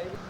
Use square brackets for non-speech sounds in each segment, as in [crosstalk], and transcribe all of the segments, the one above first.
চাইব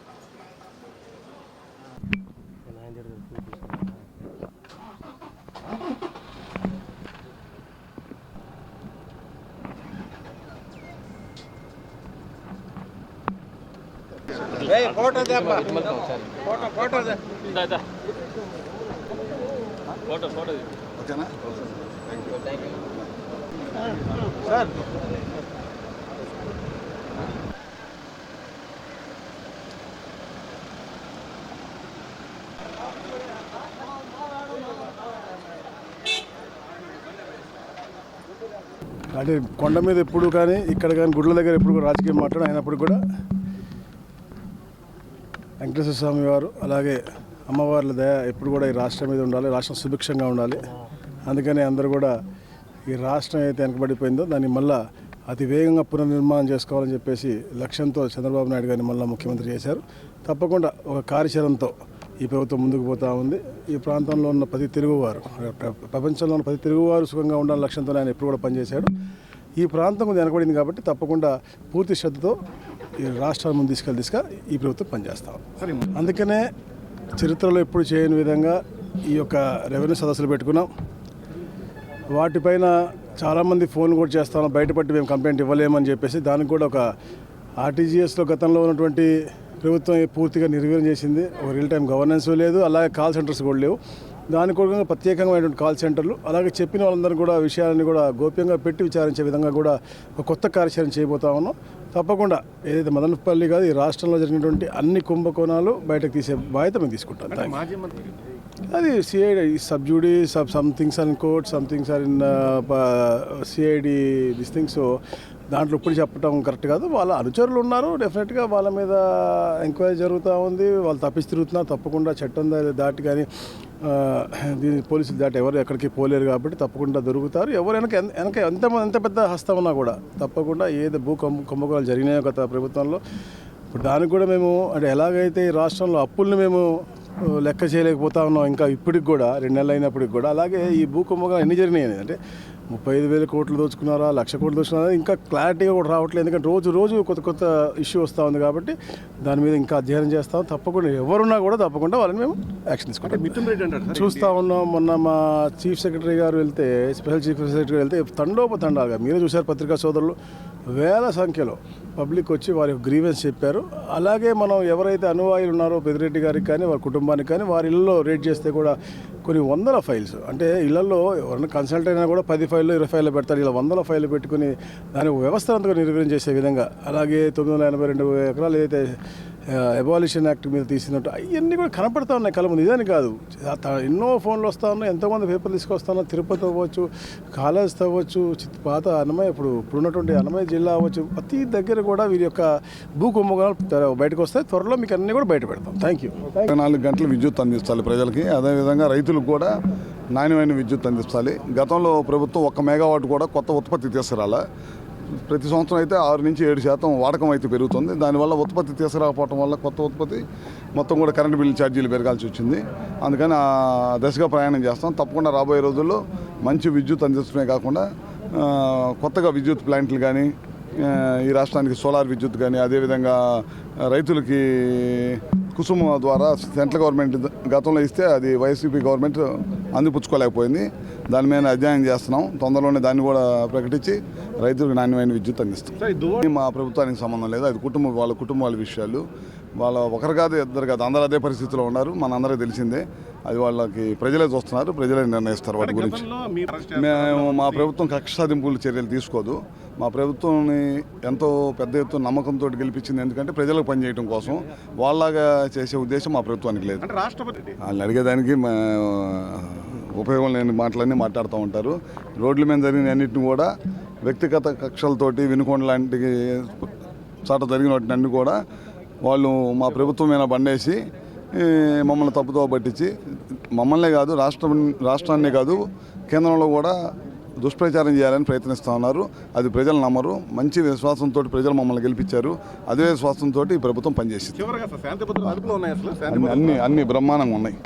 ముందుగా రండి ఓకేనా? అంటే కొండ మీద ఎప్పుడు కానీ ఇక్కడ కానీ గుడ్ల దగ్గర ఎప్పుడు కూడా రాజకీయం మాట్లాడి అయినప్పుడు కూడా వెంకటేశ్వర స్వామి వారు అలాగే అమ్మవార్ల దయ ఎప్పుడు కూడా ఈ రాష్ట్రం మీద ఉండాలి రాష్ట్రం సుభిక్షంగా ఉండాలి. అందుకని అందరూ కూడా ఈ రాష్ట్రం అయితే వెనకబడిపోయిందో దాన్ని మళ్ళా అతి వేగంగా పునర్నిర్మాణం చేసుకోవాలని చెప్పేసి లక్ష్యంతో చంద్రబాబు నాయుడు గారిని మళ్ళీ ముఖ్యమంత్రి చేశారు. తప్పకుండా ఒక కార్యాచరణతో ఈ ప్రభుత్వం ముందుకు పోతూ ఉంది. ఈ ప్రాంతంలో ఉన్న ప్రతి తెలుగువారు ప్రపంచంలో ఉన్న ప్రతి తెలుగువారు సుఖంగా ఉండాలని లక్ష్యంతో ఆయన ఎప్పుడు కూడా పనిచేశాడు. ఈ ప్రాంతం కొంచెం వెనకబడింది కాబట్టి తప్పకుండా పూర్తి శ్రద్ధతో ఈ రాష్ట్రాల ముందు తీసుకెళ్ళి తీసుక ఈ ప్రభుత్వం పనిచేస్తాం అందుకనే చరిత్రలో ఎప్పుడు చేయని విధంగా ఈ యొక్క రెవెన్యూ సదస్సులు పెట్టుకున్నాం. వాటిపైన చాలామంది ఫోన్లు కూడా చేస్తాను బయటపట్టి మేము కంప్లైంట్ ఇవ్వలేమని చెప్పేసి దానికి కూడా ఒక ఆర్టీజీఎస్లో గతంలో ఉన్నటువంటి ప్రభుత్వం పూర్తిగా నిర్వీర్యం చేసింది. ఒక రియల్ టైం గవర్నెన్స్ లేదు అలాగే కాల్ సెంటర్స్ కూడా లేవు. దాని కూడా ప్రత్యేకమైనటువంటి కాల్ సెంటర్లు. అలాగే చెప్పిన వాళ్ళందరూ కూడా విషయాలని కూడా గోప్యంగా పెట్టి విచారించే విధంగా కూడా ఒక కొత్త కార్యాచరణ చేయబోతా ఉన్నాం. తప్పకుండా ఏదైతే మదనపల్లి కాదు ఈ రాష్ట్రంలో జరిగినటువంటి అన్ని కుంభకోణాలు బయటకు తీసే బాధ్యత మేము తీసుకుంటాం. అది CID sub judice sub some things are in court some things are in CID this things దాంట్లో ఇప్పుడు చెప్పడం కరెక్ట్ కాదు. వాళ్ళ అనుచరులు ఉన్నారు డెఫినెట్గా వాళ్ళ మీద ఎంక్వైరీ జరుగుతూ ఉంది. వాళ్ళు తప్పించి తిరుగుతున్నారు తప్పకుండా చట్టం దాటి కానీ uh, [clears throat] దీని పోలీసులు దాటి ఎవరు ఎక్కడికి పోలేరు కాబట్టి తప్పకుండా దొరుకుతారు. ఎవరు వెనక వెనక ఎంత ఎంత పెద్ద హస్తం ఉన్నా కూడా తప్పకుండా ఏది భూ కుంభకోణాలు జరిగినాయో గత ప్రభుత్వంలో. ఇప్పుడు దానికి కూడా మేము అంటే ఎలాగైతే ఈ రాష్ట్రంలో అప్పుల్ని మేము లెక్క చేయలేకపోతా ఉన్నాం ఇంకా ఇప్పటికి కూడా రెండు నెలలు అయినప్పటికి కూడా. అలాగే ఈ భూ ఎన్ని జరిగినాయి అంటే ముప్పై ఐదు వేల కోట్లు దోచుకున్నారా లక్ష కోట్లు దోచుకున్నారా? ఇంకా క్లారిటీగా కూడా రావట్లేదు. ఎందుకంటే రోజు రోజు కొత్త కొత్త ఇష్యూ వస్తూ ఉంది కాబట్టి దాని మీద ఇంకా అధ్యయనం చేస్తాం. తప్పకుండా ఎవరున్నా కూడా తప్పకుండా వాళ్ళని మేము యాక్షన్ తీసుకుంటాం. చూస్తూ ఉన్నాం. మొన్న మా చీఫ్ సెక్రటరీ గారు వెళ్తే స్పెషల్ చీఫ్ సెక్రటరీ వెళ్తే తండోపతండాలుగా మీరే చూశారు పత్రికా సోదరులు వేల సంఖ్యలో పబ్లిక్ వచ్చి వారి గ్రీవెన్స్ చెప్పారు. అలాగే మనం ఎవరైతే అనువాయులు ఉన్నారో పెదిరెడ్డి గారికి కానీ వారి కుటుంబానికి కానీ వారి ఇళ్ళలో రేట్ చేస్తే కూడా కొన్ని వందల ఫైల్స్ అంటే ఇళ్ళలో ఎవరైనా కన్సల్ట్ అయినా కూడా పది ఫైళ్ళు ఇరవై ఫైళ్ళు పెడతారు. ఇలా వందల ఫైళ్ళు పెట్టుకుని దాని వ్యవస్థలంతగా నిర్వహణ చేసే విధంగా అలాగే తొమ్మిది వందల ఎనభై రెండు ఎకరాలు ఏదైతే ఎబాలిషన్ యాక్ట్ మీద తీసినట్టు అవన్నీ కూడా కనపడతా ఉన్నాయి కలము. ముందు కాదు. త- ఎన్నో ఫోన్లు వస్తా ఉన్నాయి. ఎంతోమంది పేపర్లు తీసుకొస్తాను తిరుపతి అవ్వచ్చు కాలేజ్ అవ్వచ్చు పాత అన్నమయ్య ఇప్పుడు ఇప్పుడున్నటువంటి అన్నమయ్య జిల్లా అవ్వచ్చు ప్రతి దగ్గర కూడా వీరి యొక్క భూ కుంభకోణాలు బయటకు వస్తాయి. త్వరలో మీకు అన్నీ కూడా బయట పెడతాం. థ్యాంక్ యూ నాలుగు గంటలు విద్యుత్ అందిస్తారు ప్రజలకి. అదేవిధంగా రైతులకు కూడా నాణ్యమైన విద్యుత్ అందిస్తాలి గతంలో ప్రభుత్వం ఒక్క మెగావాట్ కూడా కొత్త ఉత్పత్తి తీసుకురాలా. ప్రతి సంవత్సరం అయితే ఆరు నుంచి ఏడు శాతం వాడకం అయితే పెరుగుతుంది. దానివల్ల ఉత్పత్తి తీసుకురాకపోవడం వల్ల కొత్త ఉత్పత్తి మొత్తం కూడా కరెంటు బిల్లు ఛార్జీలు పెరగాల్సి వచ్చింది. అందుకని ఆ దశగా ప్రయాణం చేస్తాం. తప్పకుండా రాబోయే రోజుల్లో మంచి విద్యుత్ అందించడమే కాకుండా కొత్తగా విద్యుత్ ప్లాంట్లు కానీ ఈ రాష్ట్రానికి సోలార్ విద్యుత్ కానీ అదేవిధంగా రైతులకి కుసుమ ద్వారా సెంట్రల్ గవర్నమెంట్ గతంలో ఇస్తే అది వైసీపీ గవర్నమెంట్ అందిపుచ్చుకోలేకపోయింది. దాని మీద అధ్యయనం చేస్తున్నాం. తొందరలోనే దాన్ని కూడా ప్రకటించి రైతులకు నాణ్యమైన విద్యుత్ అందిస్తాం. మా ప్రభుత్వానికి సంబంధం లేదు. అది కుటుంబం వాళ్ళ కుటుంబాల విషయాలు. వాళ్ళ ఒకరు కాదు ఇద్దరు కాదు అందరూ అదే పరిస్థితిలో ఉన్నారు. మనందరికీ తెలిసిందే. అది వాళ్ళకి ప్రజలే చూస్తున్నారు. ప్రజలే నిర్ణయిస్తారు వాటి గురించి. మేము మా ప్రభుత్వం కక్ష సాధింపుల చర్యలు తీసుకోదు. మా ప్రభుత్వాన్ని ఎంతో పెద్ద ఎత్తున నమ్మకంతో గెలిపించింది ఎందుకంటే ప్రజలకు పనిచేయడం కోసం వాళ్ళలాగా చేసే ఉద్దేశం మా ప్రభుత్వానికి లేదు. రాష్ట్రపతి వాళ్ళని అడిగేదానికి మా ఉపయోగం లేని మాటలన్నీ మాట్లాడుతూ ఉంటారు. రోడ్ల మీద జరిగిన అన్నింటిని కూడా వ్యక్తిగత కక్షలతోటి వినుకొండ లాంటి చాట జరిగిన వాటిని కూడా వాళ్ళు మా ప్రభుత్వం మీద బండేసి మమ్మల్ని తప్పుతో పట్టించి మమ్మల్నే కాదు రాష్ట్రం రాష్ట్రాన్నే కాదు కేంద్రంలో కూడా దుష్ప్రచారం చేయాలని ప్రయత్నిస్తూ ఉన్నారు. అది ప్రజలు నమ్మరు. మంచి విశ్వాసంతో ప్రజలు మమ్మల్ని గెలిపించారు. అదే విశ్వాసంతో ఈ ప్రభుత్వం పనిచేసింది. అన్ని అన్ని బ్రహ్మాండంగా ఉన్నాయి.